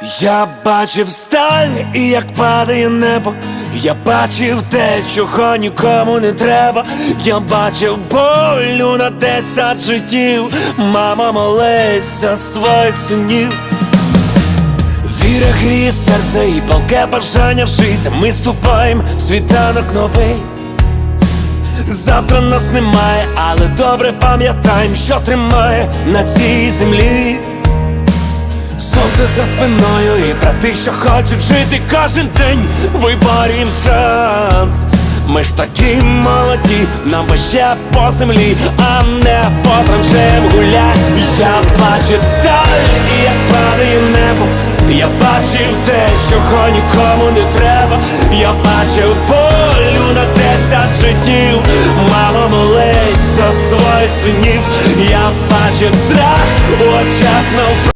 Я бачив сталь і як падає небо. Я бачив те, чого нікому не треба. Я бачив болю на десять життів. Мама молись за своїх синів. Віра гріє серце і палке бажання жити. Ми ступаємо світанок новий. Завтра нас немає, але добре пам'ятаємо, що тримає на цій землі. Сонце за спиною і брати, що хочуть жити кожен день, виборім шанс. Ми ж такі молоді, нам би ще по землі, а не по траншеям гулять. Я бачив сталь і як падає небо. Я бачив те, чого нікому не треба. Я бачив полю на десять життів. Мама молись за своїх синів. Я бачив страх у очах навпроти